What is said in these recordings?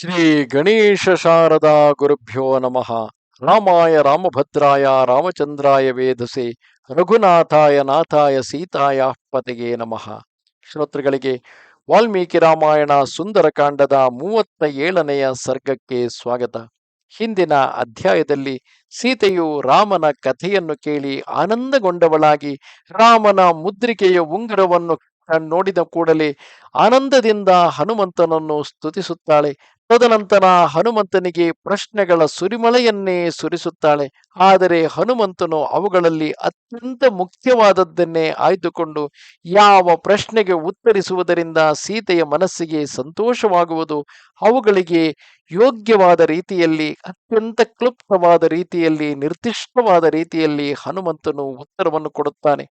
ಶ್ರೀ ಗಣೇಶ ಶಾರದಾ ಗುರುಭ್ಯೋ ನಮಃ. ರಾಮಾಯ ರಾಮಭದ್ರಾಯ ರಾಮಚಂದ್ರಾಯ ವೇದಸೆ ರಘುನಾಥಾಯ ನಾಥಾಯ ಸೀತಾಯ ಪತೆಗೆ ನಮಃ. ಶ್ರೋತೃಗಳಿಗೆ, ವಾಲ್ಮೀಕಿ ರಾಮಾಯಣ ಸುಂದರಕಾಂಡದ ಮೂವತ್ತ ಏಳನೆಯ ಸರ್ಗಕ್ಕೆ ಸ್ವಾಗತ. ಹಿಂದಿನ ಅಧ್ಯಾಯದಲ್ಲಿ ಸೀತೆಯು ರಾಮನ ಕಥೆಯನ್ನು ಕೇಳಿ ಆನಂದಗೊಂಡವಳಾಗಿ ರಾಮನ ಮುದ್ರಿಕೆಯ ಉಂಗುರವನ್ನು ನೋಡಿದ ಕೂಡಲೇ ಆನಂದದಿಂದ ಹನುಮಂತನನ್ನು ಸ್ತುತಿಸುತ್ತಾಳೆ. ತದನಂತರ ಹನುಮಂತನಿಗೆ ಪ್ರಶ್ನೆಗಳ ಸುರಿಮಳೆಯನ್ನೇ ಸುರಿಸುತ್ತಾಳೆ. ಆದರೆ ಹನುಮಂತನು ಅವುಗಳಲ್ಲಿ ಅತ್ಯಂತ ಮುಖ್ಯವಾದದ್ದನ್ನೇ ಆಯ್ದುಕೊಂಡು ಯಾವ ಪ್ರಶ್ನೆಗೆ ಉತ್ತರಿಸುವುದರಿಂದ ಸೀತೆಯ ಮನಸ್ಸಿಗೆ ಸಂತೋಷವಾಗುವುದು, ಅವುಗಳಿಗೆ ಯೋಗ್ಯವಾದ ರೀತಿಯಲ್ಲಿ, ಅತ್ಯಂತ ಕ್ಲುಪ್ತವಾದ ರೀತಿಯಲ್ಲಿ, ನಿರ್ದಿಷ್ಟವಾದ ರೀತಿಯಲ್ಲಿ ಹನುಮಂತನು ಉತ್ತರವನ್ನು ಕೊಡುತ್ತಾನೆ.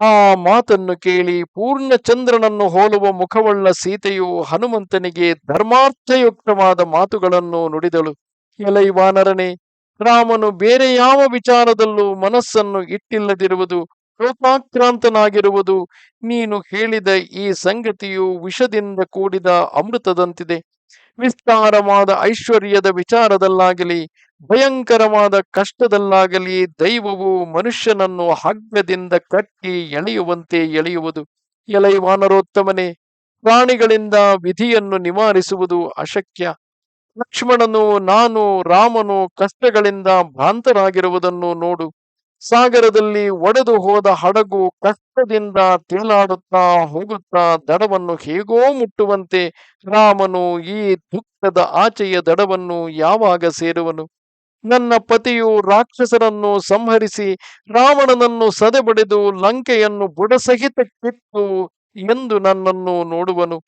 ಆ ಮಾತನ್ನು ಕೇಳಿ ಪೂರ್ಣ ಚಂದ್ರನನ್ನು ಹೋಲುವ ಮುಖವುಳ್ಳ ಸೀತೆಯು ಹನುಮಂತನಿಗೆ ಧರ್ಮಾರ್ಥಯುಕ್ತವಾದ ಮಾತುಗಳನ್ನು ನುಡಿದಳು. ಎಲೈ ವಾನರನೇ, ರಾಮನು ಬೇರೆ ಯಾವ ವಿಚಾರದಲ್ಲೂ ಮನಸ್ಸನ್ನು ಇಟ್ಟಿಲ್ಲದಿರುವುದು, ಕೋಪಾಕ್ರಾಂತನಾಗಿರುವುದು, ನೀನು ಹೇಳಿದ ಈ ಸಂಗತಿಯು ವಿಷದಿಂದ ಕೂಡಿದ ಅಮೃತದಂತಿದೆ. ವಿಸ್ತಾರವಾದ ಐಶ್ವರ್ಯದ ವಿಚಾರದಲ್ಲಾಗಲಿ ಭಯಂಕರವಾದ ಕಷ್ಟದಲ್ಲಾಗಲಿ ದೈವವು ಮನುಷ್ಯನನ್ನು ಹಗ್ಗದಿಂದ ಕಟ್ಟಿ ಎಳೆಯುವಂತೆ ಎಳೆಯುವುದು. ಎಲೈ ವಾನರೋತ್ತಮನೇ ಪ್ರಾಣಿಗಳಿಂದ ವಿಧಿಯನ್ನು ನಿವಾರಿಸುವುದು ಅಶಕ್ಯ. ಲಕ್ಷ್ಮಣನು, ನಾನು, ರಾಮನು ಕಷ್ಟಗಳಿಂದ ಭ್ರಾಂತರಾಗಿರುವುದನ್ನು ನೋಡು. ಸಾಗರದಲ್ಲಿ ಒಡೆದು ಹೋದ ಹಡಗು ಕಷ್ಟದಿಂದ ತೇಲಾಡುತ್ತಾ ಹೋಗುತ್ತಾ ದಡವನ್ನು ಹೇಗೋ ಮುಟ್ಟುವಂತೆ ರಾಮನು ಈ ದುಃಖದ ಆಚೆಯ ದಡವನ್ನು ಯಾವಾಗ ಸೇರುವನು? ನನ್ನ ಪತಿಯು ರಾಕ್ಷಸರನ್ನು ಸಂಹರಿಸಿ ರಾವಣನನ್ನು ಸದೆಬಡಿದು ಲಂಕೆಯನ್ನು ಬುಡಸಹಿತ ಕಿತ್ತು ಎಂದು ನನ್ನನ್ನು ನೋಡುವನು.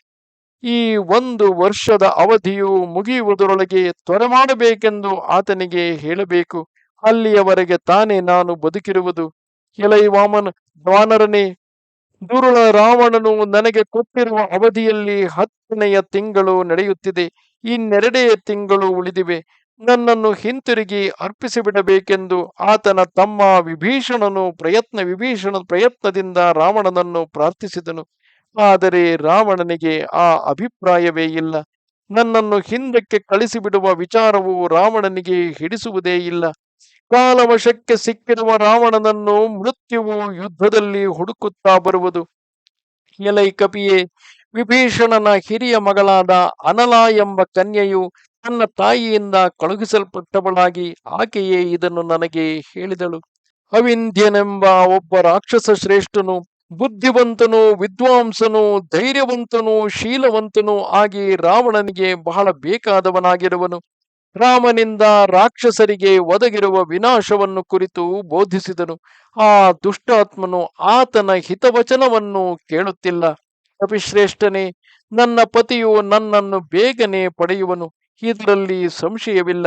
ಈ ಒಂದು ವರ್ಷದ ಅವಧಿಯು ಮುಗಿಯುವುದರೊಳಗೆ ತ್ವರೆ ಮಾಡಬೇಕೆಂದು ಆತನಿಗೆ ಹೇಳಬೇಕು. ಅಲ್ಲಿಯವರೆಗೆ ತಾನೇ ನಾನು ಬದುಕಿರುವುದು. ಎಲೈ ವಾಮನ್, ದ್ವಾನರನೇ, ದುರುಳ ರಾವಣನು ನನಗೆ ಕೊಟ್ಟಿರುವ ಅವಧಿಯಲ್ಲಿ ಹತ್ತನೆಯ ತಿಂಗಳು ನಡೆಯುತ್ತಿದೆ. ಇನ್ನೆರಡೇ ತಿಂಗಳು ಉಳಿದಿವೆ. ನನ್ನನ್ನು ಹಿಂತಿರುಗಿ ಅರ್ಪಿಸಿಬಿಡಬೇಕೆಂದು ಆತನ ತಮ್ಮ ವಿಭೀಷಣನು ಪ್ರಯತ್ನ ವಿಭೀಷಣ ಪ್ರಯತ್ನದಿಂದ ರಾವಣನನ್ನು ಪ್ರಾರ್ಥಿಸಿದನು. ಆದರೆ ರಾವಣನಿಗೆ ಆ ಅಭಿಪ್ರಾಯವೇ ಇಲ್ಲ. ನನ್ನನ್ನು ಹಿಂದಕ್ಕೆ ಕಳಿಸಿಬಿಡುವ ವಿಚಾರವು ರಾವಣನಿಗೆ ಹಿಡಿಸುವುದೇ ಇಲ್ಲ. ಕಾಲವಶಕ್ಕೆ ಸಿಕ್ಕಿರುವ ರಾವಣನನ್ನು ಮೃತ್ಯುವು ಯುದ್ಧದಲ್ಲಿ ಹುಡುಕುತ್ತಾ ಬರುವುದು. ಎಲೈ ಕಪಿಯೇ, ವಿಭೀಷಣನ ಹಿರಿಯ ಮಗಳಾದ ಅನಲ ಎಂಬ ಕನ್ಯೆಯು ತನ್ನ ತಾಯಿಯಿಂದ ಕಳುಹಿಸಲ್ಪಟ್ಟವಳಾಗಿ ಆಕೆಯೇ ಇದನ್ನು ನನಗೆ ಹೇಳಿದಳು. ಅವಿಂಧ್ಯನೆಂಬ ಒಬ್ಬ ರಾಕ್ಷಸ ಶ್ರೇಷ್ಠನು, ಬುದ್ಧಿವಂತನು, ವಿದ್ವಾಂಸನು, ಧೈರ್ಯವಂತನು, ಶೀಲವಂತನು ಆಗಿ ರಾವಣನಿಗೆ ಬಹಳ ಬೇಕಾದವನಾಗಿರುವನು. ರಾಮನಿಂದ ರಾಕ್ಷಸರಿಗೆ ಒದಗಿರುವ ವಿನಾಶವನ್ನು ಕುರಿತು ಬೋಧಿಸಿದನು. ಆ ದುಷ್ಟಾತ್ಮನು ಆತನ ಹಿತವಚನವನ್ನು ಕೇಳುತ್ತಿಲ್ಲ. ಕಪಿಶ್ರೇಷ್ಠನೇ ನನ್ನ ಪತಿಯು ನನ್ನನ್ನು ಬೇಗನೆ ಪಡೆಯುವನು. ಇದರಲ್ಲಿ ಸಂಶಯವಿಲ್ಲ.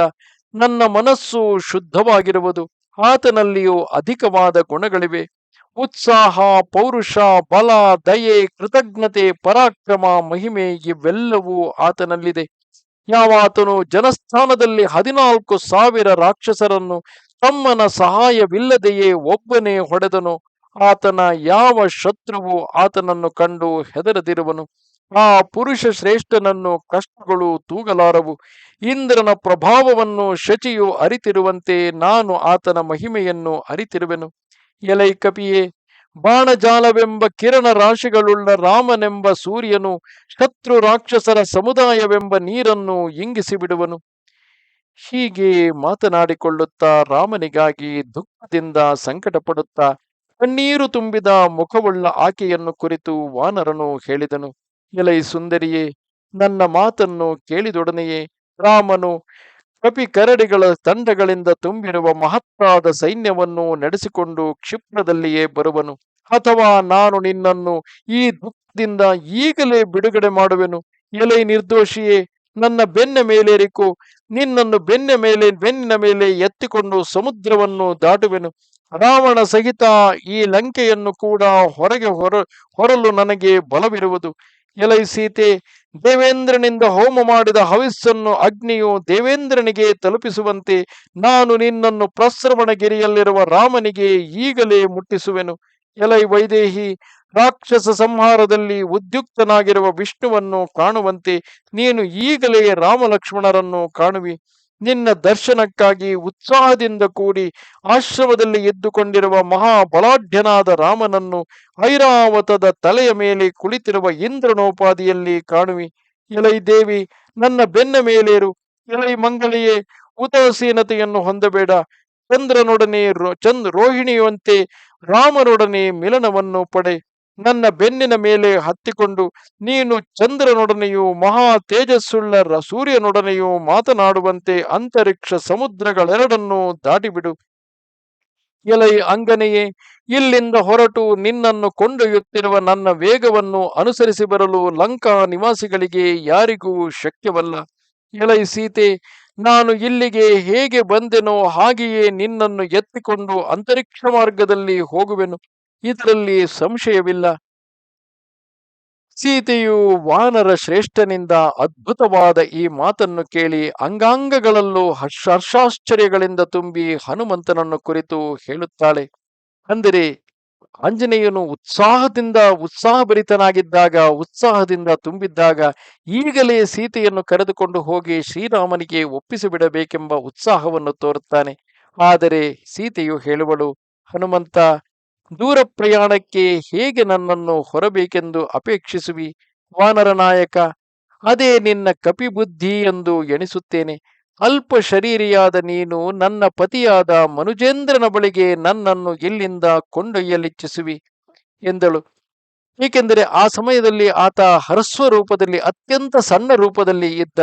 ನನ್ನ ಮನಸ್ಸು ಶುದ್ಧವಾಗಿರುವುದು ಆತನಲ್ಲಿಯೂ ಅಧಿಕವಾದ ಗುಣಗಳಿವೆ. ಉತ್ಸಾಹ, ಪೌರುಷ, ಬಲ, ದಯೆ, ಕೃತಜ್ಞತೆ, ಪರಾಕ್ರಮ, ಮಹಿಮೆ ಇವೆಲ್ಲವೂ ಆತನಲ್ಲಿದೆ. ಯಾವಾತನು ಜನಸ್ಥಾನದಲ್ಲಿ ಹದಿನಾಲ್ಕು ಸಾವಿರ ರಾಕ್ಷಸರನ್ನು ತಮ್ಮನ ಸಹಾಯವಿಲ್ಲದೆಯೇ ಒಬ್ಬನೇ ಹೊಡೆದನು, ಆತನ ಯಾವ ಶತ್ರುವು ಆತನನ್ನು ಕಂಡು ಹೆದರದಿರುವನು. ಆ ಪುರುಷ ಶ್ರೇಷ್ಠನನ್ನು ಕಷ್ಟಗಳು ತೂಗಲಾರವು. ಇಂದ್ರನ ಪ್ರಭಾವವನ್ನು ಶಚಿಯು ಅರಿತಿರುವಂತೆ ನಾನು ಆತನ ಮಹಿಮೆಯನ್ನು ಅರಿತಿರುವೆನು. ಎಲೈ ಕಪಿಯೇ, ಬಾಣಜಾಲವೆಂಬ ಕಿರಣ ರಾಶಿಗಳುಳ್ಳ ರಾಮನೆಂಬ ಸೂರ್ಯನು ಶತ್ರು ರಾಕ್ಷಸರ ಸಮುದಾಯವೆಂಬ ನೀರನ್ನು ಇಂಗಿಸಿ ಬಿಡುವನು ಹೀಗೆ ಮಾತನಾಡಿಕೊಳ್ಳುತ್ತಾ ರಾಮನಿಗಾಗಿ ದುಃಖದಿಂದ ಸಂಕಟ ಪಡುತ್ತಾ ಕಣ್ಣೀರು ತುಂಬಿದ ಮುಖವುಳ್ಳ ಆಕೆಯನ್ನು ಕುರಿತು ವಾನರನು ಹೇಳಿದನು. ಎಲೈ ಸುಂದರಿಯೇ, ನನ್ನ ಮಾತನ್ನು ಕೇಳಿದೊಡನೆಯೇ, ರಾಮನು ಕಪಿ ಕರಡಿಗಳ ತಂಡಗಳಿಂದ ತುಂಬಿರುವ ಮಹತ್ತಾದ ಸೈನ್ಯವನ್ನು ನಡೆಸಿಕೊಂಡು ಕ್ಷಿಪ್ರದಲ್ಲಿಯೇ ಬರುವನು. ಅಥವಾ ನಾನು ನಿನ್ನನ್ನು ಈ ದುಃಖದಿಂದ ಈಗಲೇ ಬಿಡುಗಡೆ ಮಾಡುವೆನು. ಎಲೆ ನಿರ್ದೋಷಿಯೇ, ನನ್ನ ಬೆನ್ನ ಮೇಲೇರಿಕೋ. ನಿನ್ನನ್ನು ಬೆನ್ನ ಮೇಲೆ, ಬೆನ್ನಿನ ಮೇಲೆ ಎತ್ತಿಕೊಂಡು ಸಮುದ್ರವನ್ನು ದಾಟುವೆನು. ರಾವಣ ಸಹಿತ ಈ ಲಂಕೆಯನ್ನು ಕೂಡ ಹೊರಗೆ ಹೊರ, ಹೊರಲು ನನಗೆ ಬಲವಿರುವುದು. ಎಲೈ ಸೀತೆ ದೇವೇಂದ್ರನಿಂದ ಹೋಮ ಮಾಡಿದ ಹವಿಸ್ಸನ್ನು ಅಗ್ನಿಯು ದೇವೇಂದ್ರನಿಗೆ ತಲುಪಿಸುವಂತೆ ನಾನು ನಿನ್ನನ್ನು ಪ್ರಸ್ರವಣಗಿರಿಯಲ್ಲಿರುವ ರಾಮನಿಗೆ ಈಗಲೇ ಮುಟ್ಟಿಸುವೆನು. ಎಲೈ ವೈದೇಹಿ, ರಾಕ್ಷಸ ಸಂಹಾರದಲ್ಲಿ ಉದ್ಯುಕ್ತನಾಗಿರುವ ವಿಷ್ಣುವನ್ನು ಕಾಣುವಂತೆ ನೀನು ಈಗಲೇ ರಾಮಲಕ್ಷ್ಮಣರನ್ನು ಕಾಣುವಿ. ನಿನ್ನ ದರ್ಶನಕ್ಕಾಗಿ ಉತ್ಸಾಹದಿಂದ ಕೂಡಿ ಆಶ್ರಮದಲ್ಲಿ ಎದ್ದುಕೊಂಡಿರುವ ಮಹಾಬಲಾಢ್ಯನಾದ ರಾಮನನ್ನು ಐರಾವತದ ತಲೆಯ ಮೇಲೆ ಕುಳಿತಿರುವ ಇಂದ್ರನೋಪಾದಿಯಲ್ಲಿ ಕಾಣುವಿ. ಎಲೈ ದೇವಿ, ನನ್ನ ಬೆನ್ನ ಮೇಲೇರು. ಎಲೈ ಮಂಗಳಿಯೇ ಉದಾಸೀನತೆಯನ್ನು ಹೊಂದಬೇಡ. ಚಂದ್ರನೊಡನೆ ರೋ- ಚಂದ್ ರೋಹಿಣಿಯಂತೆ ರಾಮನೊಡನೆ ಮಿಲನವನ್ನು ಪಡೆ. ನನ್ನ ಬೆನ್ನಿನ ಮೇಲೆ ಹತ್ತಿಕೊಂಡು, ನೀನು ಚಂದ್ರನೊಡನೆಯೂ, ಮಹಾ ತೇಜಸ್ಸುಳ್ಳ ಸೂರ್ಯನೊಡನೆಯೂ ಮಾತನಾಡುವಂತೆ ಅಂತರಿಕ್ಷ ಸಮುದ್ರಗಳೆರಡನ್ನೂ ದಾಟಿಬಿಡು. ಎಲೈ ಅಂಗನೆಯೇ, ಇಲ್ಲಿಂದ ಹೊರಟು ನಿನ್ನನ್ನು ಕೊಂಡೊಯ್ಯುತ್ತಿರುವ ನನ್ನ ವೇಗವನ್ನು ಅನುಸರಿಸಿ ಬರಲು ಲಂಕಾ ನಿವಾಸಿಗಳಿಗೆ ಯಾರಿಗೂ ಶಕ್ಯವಲ್ಲ. ಎಲೈ ಸೀತೆ, ನಾನು ಇಲ್ಲಿಗೆ ಹೇಗೆ ಬಂದೆನೋ ಹಾಗೆಯೇ ನಿನ್ನನ್ನು ಎತ್ತಿಕೊಂಡು ಅಂತರಿಕ್ಷ ಮಾರ್ಗದಲ್ಲಿ ಹೋಗುವೆನು. ಇದರಲ್ಲಿ ಸಂಶಯವಿಲ್ಲ. ಸೀತೆಯು ವಾನರ ಶ್ರೇಷ್ಠನಿಂದ ಅದ್ಭುತವಾದ ಈ ಮಾತನ್ನು ಕೇಳಿ ಅಂಗಾಂಗಗಳಲ್ಲೂ ಹರ್ಷ ಹರ್ಷಾಶ್ಚರ್ಯಗಳಿಂದ ತುಂಬಿ ಹನುಮಂತನನ್ನು ಕುರಿತು ಹೇಳುತ್ತಾಳೆ. ಅಂದರೆ ಆಂಜನೇಯನು ಉತ್ಸಾಹದಿಂದ ಉತ್ಸಾಹಭರಿತನಾಗಿದ್ದಾಗ, ಉತ್ಸಾಹದಿಂದ ತುಂಬಿದ್ದಾಗ ಈಗಲೇ ಸೀತೆಯನ್ನು ಕರೆದುಕೊಂಡು ಹೋಗಿ ಶ್ರೀರಾಮನಿಗೆ ಒಪ್ಪಿಸಿಬಿಡಬೇಕೆಂಬ ಉತ್ಸಾಹವನ್ನು ತೋರುತ್ತಾನೆ. ಆದರೆ ಸೀತೆಯು ಹೇಳುವಳು, ಹನುಮಂತ ದೂರ ಪ್ರಯಾಣಕ್ಕೆ ಹೇಗೆ ನನ್ನನ್ನು ಹೊರಬೇಕೆಂದು ಅಪೇಕ್ಷಿಸುವಿ, ವಾನರ ನಾಯಕ? ಅದೇ ನಿನ್ನ ಕಪಿಬುದ್ಧಿ ಎಂದು ಎಣಿಸುತ್ತೇನೆ. ಅಲ್ಪ ಶರೀರಿಯಾದ ನೀನು ನನ್ನ ಪತಿಯಾದ ಮನುಜೇಂದ್ರನ ಬಳಿಗೆ ನನ್ನನ್ನು ಇಲ್ಲಿಂದ ಕೊಂಡೊಯ್ಯಲಿಚ್ಛಿಸುವಿ ಎಂದಳು. ಏಕೆಂದರೆ ಆ ಸಮಯದಲ್ಲಿ ಆತ ಹರಸ್ವ ರೂಪದಲ್ಲಿ ಅತ್ಯಂತ ಸಣ್ಣ ರೂಪದಲ್ಲಿ ಇದ್ದ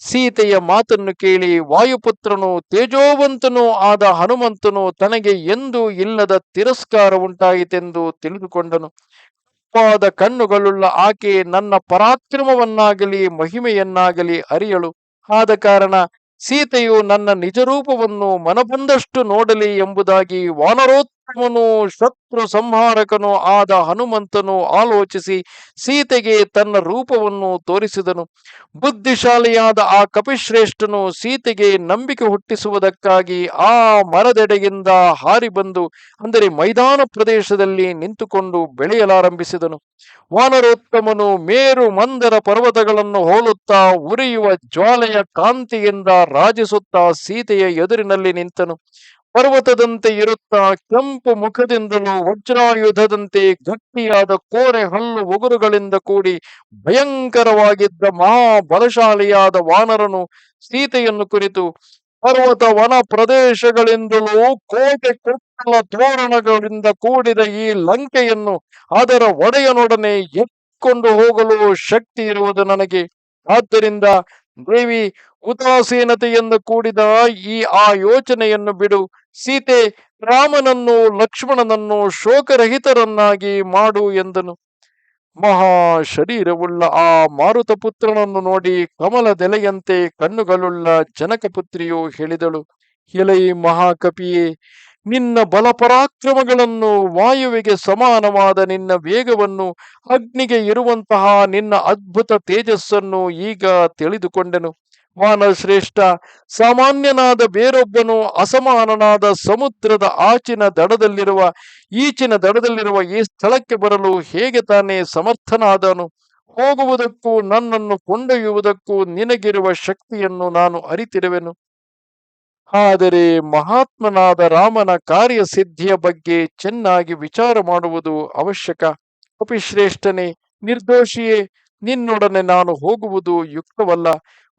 ಸೀತೆಯ ಮಾತನ್ನು ಕೇಳಿ ವಾಯುಪುತ್ರನು ತೇಜೋವಂತನು ಆದ ಹನುಮಂತನು ತನಗೆ ಎಂದೂ ಇಲ್ಲದ ತಿರಸ್ಕಾರ ಉಂಟಾಯಿತೆಂದು ತಿಳಿದುಕೊಂಡನು. ಕಪ್ಪಾದ ಕಣ್ಣುಗಳುಳ್ಳ ಆಕೆ ನನ್ನ ಪರಾಕ್ರಮವನ್ನಾಗಲಿ ಮಹಿಮೆಯನ್ನಾಗಲಿ ಅರಿಯಳು. ಆದ ಕಾರಣ ಸೀತೆಯು ನನ್ನ ನಿಜರೂಪವನ್ನು ಮನಬಂದಷ್ಟು ನೋಡಲಿ ಎಂಬುದಾಗಿ ವಾನರೋತ್ತಮನೂ ಶತ್ರು ಸಂಹಾರಕನು ಆದ ಹನುಮಂತನು ಆಲೋಚಿಸಿ ಸೀತೆಗೆ ತನ್ನ ರೂಪವನ್ನು ತೋರಿಸಿದನು. ಬುದ್ಧಿಶಾಲಿಯಾದ ಆ ಕಪಿಶ್ರೇಷ್ಠನು ಸೀತೆಗೆ ನಂಬಿಕೆ ಹುಟ್ಟಿಸುವುದಕ್ಕಾಗಿ ಆ ಮರದೆಡೆಯಿಂದ ಹಾರಿ ಬಂದು ಅಂದರೆ ಮೈದಾನ ಪ್ರದೇಶದಲ್ಲಿ ನಿಂತುಕೊಂಡು ಬೆಳೆಯಲಾರಂಭಿಸಿದನು. ವಾನರೋತ್ತಮನು ಮೇರು ಮಂದರ ಪರ್ವತಗಳನ್ನು ಹೋಲುತ್ತಾ ಉರಿಯುವ ಜ್ವಾಲೆಯ ಕಾಂತಿಯಿಂದ ರಾಜಿಸುತ್ತಾ ಸೀತೆಯ ಎದುರಿನಲ್ಲಿ ನಿಂತನು. ಪರ್ವತದಂತೆ ಇರುತ್ತಾ ಕೆಂಪು ಮುಖದಿಂದಲೂ ವಜ್ರಾಯುಧದಂತೆ ಗಟ್ಟಿಯಾದ ಕೋರೆ ಹಲ್ಲು ಉಗುರುಗಳಿಂದ ಕೂಡಿ ಭಯಂಕರವಾಗಿದ್ದ ಮಹಾಬಲಶಾಲಿಯಾದ ವಾನರನು ಸೀತೆಯನ್ನು ಕುರಿತು ಪರ್ವತ ವನ ಪ್ರದೇಶಗಳಿಂದಲೂ ಕೋಟೆ ಕೊಟ್ಟಲ ತೋರಣಗಳಿಂದ ಕೂಡಿದ ಈ ಲಂಕೆಯನ್ನು ಅದರ ಒಡೆಯನೊಡನೆ ಎತ್ತಿಕೊಂಡು ಹೋಗಲು ಶಕ್ತಿ ಇರುವುದು ನನಗೆ. ಆದ್ದರಿಂದ ದೇವಿ ಉದಾಸೀನತೆಯಿಂದ ಕೂಡಿದ ಈ ಆ ಯೋಚನೆಯನ್ನು ಬಿಡು. ಸೀತೆ ರಾಮನನ್ನು, ಲಕ್ಷ್ಮಣನನ್ನು ಶೋಕರಹಿತರನ್ನಾಗಿ ಮಾಡು ಎಂದನು. ಮಹಾ ಶರೀರವುಳ್ಳ ಆ ಮಾರುತ ಪುತ್ರನನ್ನು ನೋಡಿ ಕಮಲದೆಲೆಯಂತೆ ಕಣ್ಣುಗಳುಳ್ಳ ಜನಕಪುತ್ರಿಯು ಹೇಳಿದಳು. ಎಲೈ ಮಹಾಕಪಿಯೇ ನಿನ್ನ ಬಲಪರಾಕ್ರಮಗಳನ್ನು ವಾಯುವಿಗೆ ಸಮಾನವಾದ ನಿನ್ನ ವೇಗವನ್ನು ಅಗ್ನಿಗೆ ಇರುವಂತಹ ನಿನ್ನ ಅದ್ಭುತ ತೇಜಸ್ಸನ್ನು ಈಗ ತಿಳಿದುಕೊಂಡೆನು. ವಾನರ ಶ್ರೇಷ್ಠ ಸಾಮಾನ್ಯನಾದ ಬೇರೊಬ್ಬನು ಅಸಮಾನನಾದ ಸಮುದ್ರದ ಆಚಿನ ದಡದಲ್ಲಿರುವ, ಈಚಿನ ದಡದಲ್ಲಿರುವ ಈ ಸ್ಥಳಕ್ಕೆ ಬರಲು ಹೇಗೆ ತಾನೇ ಸಮರ್ಥನಾದನು? ಹೋಗುವುದಕ್ಕೂ ನನ್ನನ್ನು ಕೊಂಡೊಯ್ಯುವುದಕ್ಕೂ ನಿನಗಿರುವ ಶಕ್ತಿಯನ್ನು ನಾನು ಅರಿತಿರುವೆನು. ಆದರೆ ಮಹಾತ್ಮನಾದ ರಾಮನ ಕಾರ್ಯಸಿದ್ಧಿಯ ಬಗ್ಗೆ ಚೆನ್ನಾಗಿ ವಿಚಾರ ಮಾಡುವುದು ಅವಶ್ಯಕ. ಅಪಿಶ್ರೇಷ್ಠನೇ, ನಿರ್ದೋಷಿಯೇ, ನಿನ್ನೊಡನೆ ನಾನು ಹೋಗುವುದು ಯುಕ್ತವಲ್ಲ.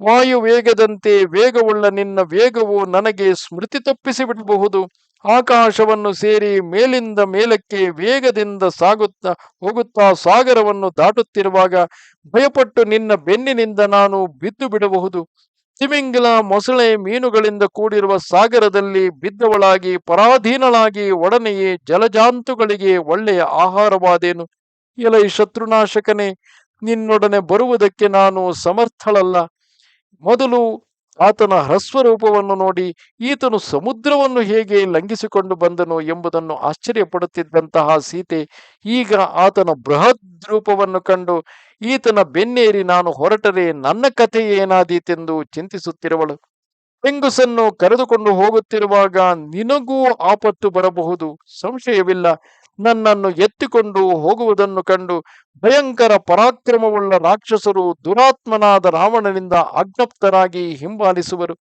ವಾಯು ವೇಗದಂತೆ ವೇಗವುಳ್ಳ ನಿನ್ನ ವೇಗವು ನನಗೆ ಸ್ಮೃತಿ ತಪ್ಪಿಸಿ ಬಿಡಬಹುದು ಆಕಾಶವನ್ನು ಸೇರಿ ಮೇಲಿಂದ ಮೇಲಕ್ಕೆ ವೇಗದಿಂದ ಸಾಗುತ್ತಾ, ಹೋಗುತ್ತಾ ಸಾಗರವನ್ನು ದಾಟುತ್ತಿರುವಾಗ ಭಯಪಟ್ಟು ನಿನ್ನ ಬೆನ್ನಿನಿಂದ ನಾನು ಬಿದ್ದು ಬಿಡಬಹುದು. ತಿಮಿಂಗಿಲ ಮೊಸಳೆ ಮೀನುಗಳಿಂದ ಕೂಡಿರುವ ಸಾಗರದಲ್ಲಿ ಬಿದ್ದವಳಾಗಿ, ಪರಾಧೀನಳಾಗಿ ಒಡನೆಯೇ ಜಲಜಾಂತುಗಳಿಗೆ ಒಳ್ಳೆಯ ಆಹಾರವಾದೇನು? ಎಲೈ ಶತ್ರುನಾಶಕನೇ, ನಿನ್ನೊಡನೆ ಬರುವುದಕ್ಕೆ ನಾನು ಸಮರ್ಥಳಲ್ಲ. ಮೊದಲು ಆತನ ಹ್ರಸ್ವರೂಪವನ್ನು ನೋಡಿ, ಈತನು ಸಮುದ್ರವನ್ನು ಹೇಗೆ ಲಂಘಿಸಿಕೊಂಡು ಬಂದನು ಎಂಬುದನ್ನು ಆಶ್ಚರ್ಯಪಡುತ್ತಿದ್ದಂತಹ ಸೀತೆ ಈಗ ಆತನ ಬೃಹದ್ ರೂಪವನ್ನು ಕಂಡು ಈತನ ಬೆನ್ನೇರಿ ನಾನು ಹೊರಟರೆ ನನ್ನ ಕಥೆ ಏನಾದೀತೆಂದು ಚಿಂತಿಸುತ್ತಿರುವಳು. ಹೆಂಗುಸನ್ನು ಕರೆದುಕೊಂಡು ಹೋಗುತ್ತಿರುವಾಗ ನಿನಗೂ ಆಪತ್ತು ಬರಬಹುದು, ಸಂಶಯವಿಲ್ಲ. ನನ್ನನ್ನು ಎತ್ತಿಕೊಂಡು ಹೋಗುವುದನ್ನು ಕಂಡು ಭಯಂಕರ ಪರಾಕ್ರಮವುಳ್ಳ ರಾಕ್ಷಸರು ದುರಾತ್ಮನಾದ ರಾವಣನಿಂದ ಅಜ್ಞಪ್ತರಾಗಿ ಹಿಂಬಾಲಿಸುವರು.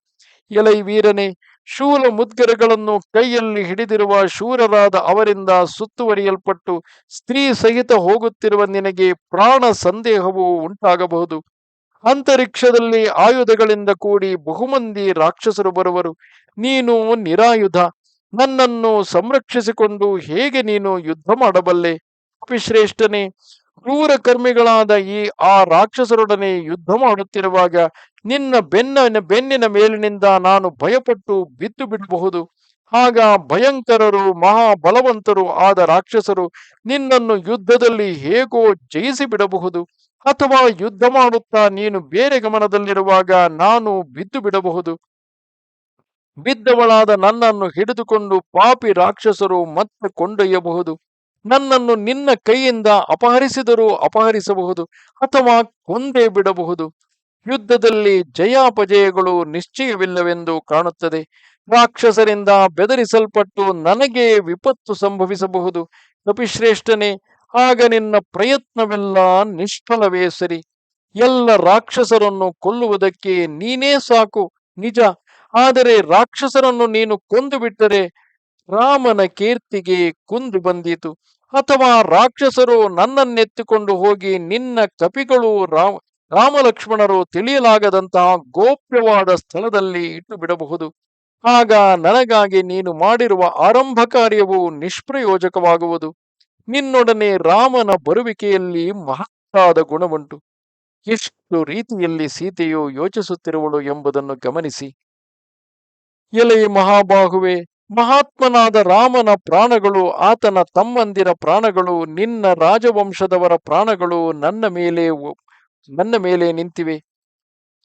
ಎಲೈ ವೀರನೇ ಶೂಲ ಮುದ್ಗರಗಳನ್ನು ಕೈಯಲ್ಲಿ ಹಿಡಿದಿರುವ ಶೂರರಾದ ಅವರಿಂದ ಸುತ್ತುವರಿಯಲ್ಪಟ್ಟು ಸ್ತ್ರೀ ಸಹಿತ ಹೋಗುತ್ತಿರುವ ನಿನಗೆ ಪ್ರಾಣ ಸಂದೇಹವು ಉಂಟಾಗಬಹುದು. ಅಂತರಿಕ್ಷದಲ್ಲಿ ಆಯುಧಗಳಿಂದ ಕೂಡಿ ಬಹುಮಂದಿ ರಾಕ್ಷಸರು ಬರುವರು. ನೀನು ನಿರಾಯುಧ. ನನ್ನನ್ನು ಸಂರಕ್ಷಿಸಿಕೊಂಡು ಹೇಗೆ ನೀನು ಯುದ್ಧ ಮಾಡಬಲ್ಲೆ? ಶ್ರೇಷ್ಠನೇ ಕ್ರೂರ ಕರ್ಮಿಗಳಾದ ಈ ಆ ರಾಕ್ಷಸರೊಡನೆ ಯುದ್ಧ ಮಾಡುತ್ತಿರುವಾಗ ನಿನ್ನ ಬೆನ್ನ, ಬೆನ್ನಿನ ಮೇಲಿನಿಂದ ನಾನು ಭಯಪಟ್ಟು ಬಿದ್ದು ಬಿಡಬಹುದು. ಆಗ ಭಯಂಕರರು, ಮಹಾಬಲವಂತರು ಆದ ರಾಕ್ಷಸರು ನಿನ್ನನ್ನು ಯುದ್ಧದಲ್ಲಿ ಹೇಗೋ ಜಯಿಸಿ ಬಿಡಬಹುದು ಅಥವಾ ಯುದ್ಧ ಮಾಡುತ್ತಾ ನೀನು ಬೇರೆ ಗಮನದಲ್ಲಿರುವಾಗ ನಾನು ಬಿದ್ದು ಬಿಡಬಹುದು. ಬಿದ್ದವಳಾದ ನನ್ನನ್ನು ಹಿಡಿದುಕೊಂಡು ಪಾಪಿ ರಾಕ್ಷಸರು ಮತ್ತೆ ಕೊಂಡೊಯ್ಯಬಹುದು. ನನ್ನನ್ನು ನಿನ್ನ ಕೈಯಿಂದ ಅಪಹರಿಸಿದರೂ ಅಪಹರಿಸಬಹುದು ಅಥವಾ ಕೊಂದೇ ಬಿಡಬಹುದು. ಯುದ್ಧದಲ್ಲಿ ಜಯಾಪಜಯಗಳು ನಿಶ್ಚಯವಿಲ್ಲವೆಂದು ಕಾಣುತ್ತದೆ. ರಾಕ್ಷಸರಿಂದ ಬೆದರಿಸಲ್ಪಟ್ಟು ನನಗೆ ವಿಪತ್ತು ಸಂಭವಿಸಬಹುದು. ಕಪಿಶ್ರೇಷ್ಠನೇ ಆಗ ನಿನ್ನ ಪ್ರಯತ್ನವೆಲ್ಲ ನಿಷ್ಫಲವೇ ಸರಿ. ಎಲ್ಲ ರಾಕ್ಷಸರನ್ನು ಕೊಲ್ಲುವುದಕ್ಕೆ ನೀನೇ ಸಾಕು, ನಿಜ. ಆದರೆ ರಾಕ್ಷಸರನ್ನು ನೀನು ಕೊಂದು ಬಿಟ್ಟರೆ ರಾಮನ ಕೀರ್ತಿಗೆ ಕುಂದು ಬಂದಿತು. ಅಥವಾ ರಾಕ್ಷಸರು ನನ್ನನ್ನೆತ್ತಿಕೊಂಡು ಹೋಗಿ ನಿನ್ನ ಕಪಿಗಳು ರಾಮ, ರಾಮಲಕ್ಷ್ಮಣರು ತಿಳಿಯಲಾಗದಂತಹ ಗೋಪ್ಯವಾದ ಸ್ಥಳದಲ್ಲಿ ಇಟ್ಟು ಬಿಡಬಹುದು ಆಗ ನನಗಾಗಿ ನೀನು ಮಾಡಿರುವ ಆರಂಭ ಕಾರ್ಯವು ನಿಷ್ಪ್ರಯೋಜಕವಾಗುವುದು. ನಿನ್ನೊಡನೆ ರಾಮನ ಬರುವಿಕೆಯಲ್ಲಿ ಮಹತ್ತಾದ ಗುಣವುಂಟು. ಎಷ್ಟು ರೀತಿಯಲ್ಲಿ ಸೀತೆಯು ಯೋಚಿಸುತ್ತಿರುವಳು ಎಂಬುದನ್ನು ಗಮನಿಸಿ. ಎಲೆ ಮಹಾಬಾಹುವೆ ಮಹಾತ್ಮನಾದ ರಾಮನ ಪ್ರಾಣಗಳು ಆತನ ತಮ್ಮಂದಿರ ಪ್ರಾಣಗಳು ನಿನ್ನ ರಾಜವಂಶದವರ ಪ್ರಾಣಗಳು ನನ್ನ ಮೇಲೆ ನನ್ನ ಮೇಲೆ ನಿಂತಿವೆ.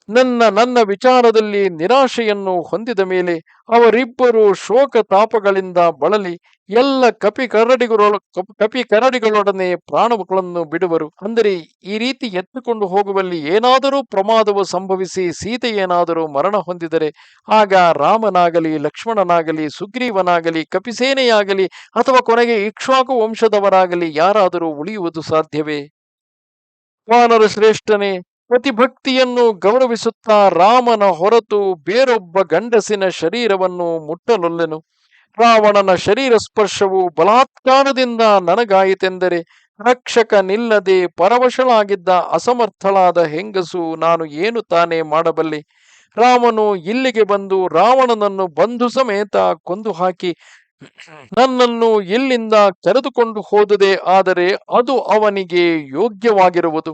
ನನ್ನ ನನ್ನ ವಿಚಾರದಲ್ಲಿ ನಿರಾಶೆಯನ್ನು ಹೊಂದಿದ ಮೇಲೆ ಅವರಿಬ್ಬರು ಶೋಕ ತಾಪಗಳಿಂದ ಬಳಲಿ ಎಲ್ಲ ಕಪಿ ಕರಡಿಗಳ ಕಪಿ ಕರಡಿಗಳೊಡನೆ ಪ್ರಾಣಗಳನ್ನು ಬಿಡುವರು. ಅಂದರೆ ಈ ರೀತಿ ಎತ್ತುಕೊಂಡು ಹೋಗುವಲ್ಲಿ ಏನಾದರೂ ಪ್ರಮಾದವು ಸಂಭವಿಸಿ ಸೀತೆ ಏನಾದರೂ ಮರಣ ಹೊಂದಿದರೆ, ಆಗ ರಾಮನಾಗಲಿ, ಲಕ್ಷ್ಮಣನಾಗಲಿ, ಸುಗ್ರೀವನಾಗಲಿ, ಕಪಿಸೇನೆಯಾಗಲಿ ಅಥವಾ ಕೊನೆಗೆ ಇಕ್ಷ್ವಾಕು ವಂಶದವರಾಗಲಿ ಯಾರಾದರೂ ಉಳಿಯುವುದು ಸಾಧ್ಯವೇ? ವಾನರ ಶ್ರೇಷ್ಠನೇ ಪ್ರತಿಭಕ್ತಿಯನ್ನು ಗೌರವಿಸುತ್ತಾ ರಾಮನ ಹೊರತು ಬೇರೊಬ್ಬ ಗಂಡಸಿನ ಶರೀರವನ್ನು ಮುಟ್ಟಲೊಲ್ಲೆನು. ರಾವಣನ ಶರೀರ ಸ್ಪರ್ಶವು ಬಲಾತ್ಕಾರದಿಂದ ನನಗಾಯಿತೆಂದರೆ ರಕ್ಷಕ ನಿಲ್ಲದೆ ಪರವಶಳಾಗಿದ್ದ ಅಸಮರ್ಥಳಾದ ಹೆಂಗಸು ನಾನು ಏನು ತಾನೇ ಮಾಡಬಲ್ಲೆ? ರಾಮನು ಇಲ್ಲಿಗೆ ಬಂದು ರಾವಣನನ್ನು ಬಂಧು ಸಮೇತ ಕೊಂದು ಹಾಕಿ ನನ್ನನ್ನು ಇಲ್ಲಿಂದ ಕರೆದುಕೊಂಡು ಹೋದದೆ ಆದರೆ ಅದು ಅವನಿಗೆ ಯೋಗ್ಯವಾಗಿರುವುದು.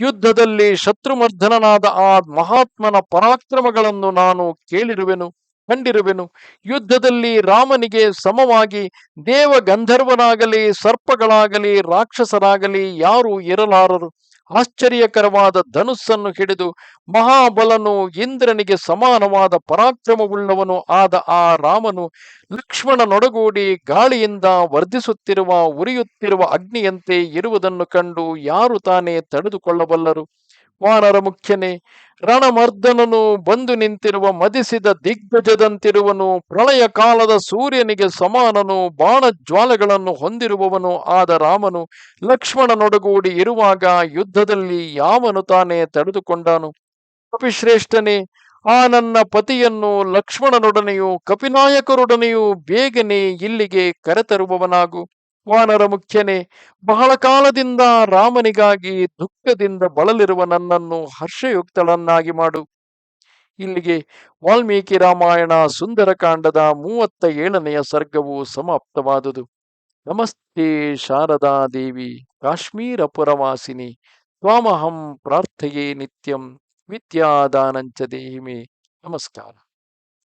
ಯುದ್ಧದಲ್ಲಿ ಶತ್ರುಮರ್ಧನನಾದ ಆ ಮಹಾತ್ಮನ ಪರಾಕ್ರಮಗಳನ್ನು ನಾನು ಕೇಳಿರುವೆನು, ಕಂಡಿರುವೆನು. ಯುದ್ಧದಲ್ಲಿ ರಾಮನಿಗೆ ಸಮವಾಗಿ ದೇವ ಗಂಧರ್ವನಾಗಲಿ ಸರ್ಪಗಳಾಗಲಿ, ರಾಕ್ಷಸರಾಗಲಿ ಯಾರೂ ಇರಲಾರರು. ಆಶ್ಚರ್ಯಕರವಾದ ಧನುಸ್ಸನ್ನು ಹಿಡಿದು ಮಹಾಬಲನು ಇಂದ್ರನಿಗೆ ಸಮಾನವಾದ ಪರಾಕ್ರಮವುಳ್ಳವನು ಆದ ಆ ರಾಮನು ಲಕ್ಷ್ಮಣನೊಡಗೂಡಿ ಗಾಳಿಯಿಂದ ವರ್ಧಿಸುತ್ತಿರುವ, ಉರಿಯುತ್ತಿರುವ ಅಗ್ನಿಯಂತೆ ಇರುವುದನ್ನು ಕಂಡು ಯಾರು ತಾನೇ ತಡೆದುಕೊಳ್ಳಬಲ್ಲರು? ವಾನರ ಮುಖ್ಯನೇ. ರಣಮರ್ದನನು ಬಂದು ನಿಂತಿರುವ ಮದಿಸಿದ ದಿಗ್ಗಜದಂತಿರುವನು, ಪ್ರಳಯ ಕಾಲದ ಸೂರ್ಯನಿಗೆ ಸಮಾನನು ಬಾಣ ಜ್ವಾಲೆಗಳನ್ನು ಹೊಂದಿರುವವನು ಆದ ರಾಮನು ಲಕ್ಷ್ಮಣನೊಡಗೂಡಿ ಇರುವಾಗ ಯುದ್ಧದಲ್ಲಿ ಯಾವನು ತಾನೇ ತಡೆದುಕೊಂಡನು? ಕಪಿಶ್ರೇಷ್ಠನೇ, ಆ ನನ್ನ ಪತಿಯನ್ನು ಲಕ್ಷ್ಮಣನೊಡನೆಯೂ ಕಪಿನಾಯಕರೊಡನೆಯೂ ಬೇಗನೆ ಇಲ್ಲಿಗೆ ಕರೆತರುವವನಾಗು. ವಾನರ ಮುಖ್ಯನೇ, ಬಹಳ ಕಾಲದಿಂದ ರಾಮನಿಗಾಗಿ ದುಃಖದಿಂದ ಬಳಲಿರುವ ನನ್ನನ್ನು ಹರ್ಷಯುಕ್ತಳನ್ನಾಗಿ ಮಾಡು. ಇಲ್ಲಿಗೆ ವಾಲ್ಮೀಕಿ ರಾಮಾಯಣ ಸುಂದರಕಾಂಡದ ಮೂವತ್ತ ಏಳನೆಯ ಸರ್ಗವು ಸಮಾಪ್ತವಾದುದು. ನಮಸ್ತೆ ಶಾರದಾ ದೇವಿ ಕಾಶ್ಮೀರ ಪುರವಾಸಿನಿ ತ್ವಾಮಹಂ ಪ್ರಾರ್ಥೆಯೇ ನಿತ್ಯಂ, ವಿದ್ಯಾದಾನಂಚ ದೇಹಿಮೆ. ನಮಸ್ಕಾರ.